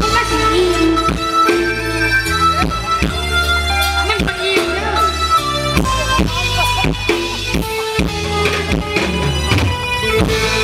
他什么？他什么？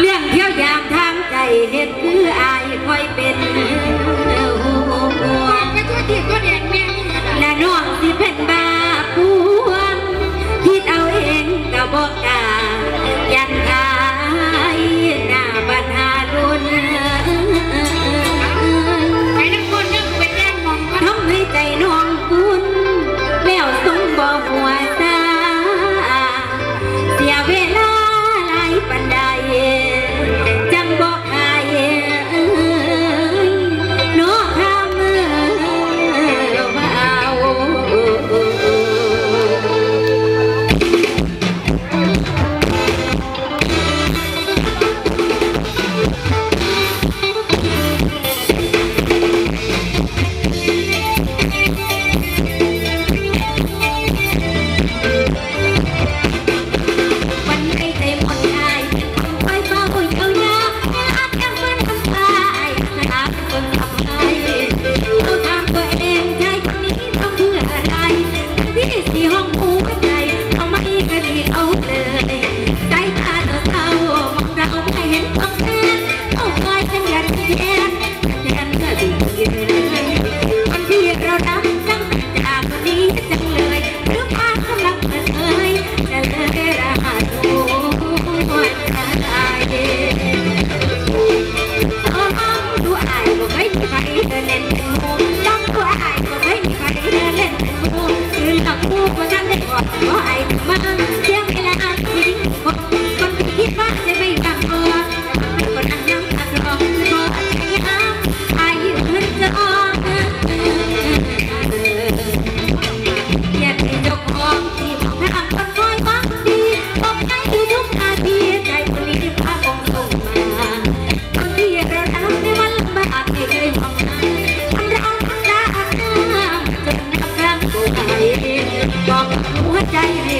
เลี้ยงเที่ยวยามทางใจเห็นคืออายคอยเป็น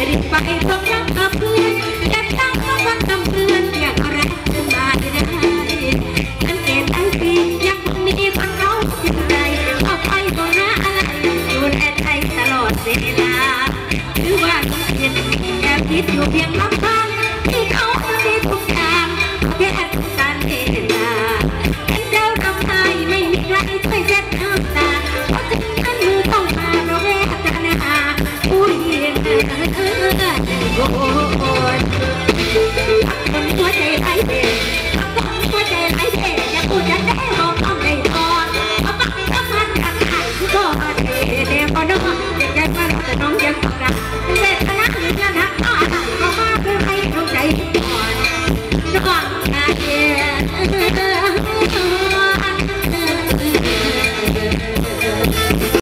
รีบไปต้องรักกับเพื่อนเก็ตังค์ต้องวันทำเพื่อนอยากอะไรมาได้ทั้งเกตั้งปียังมีคนเขาอยู่ไรออกไปก็หาอะไรดูแลใจตลอดเวลา หรืว่าเพียงแค่คิดอยู่เพียงรั น้องเสียงราเสร็จคณะสุรินะก็อาศัยเขามาเพื่ให้เข้าใจก่อนก่อนอาเจีย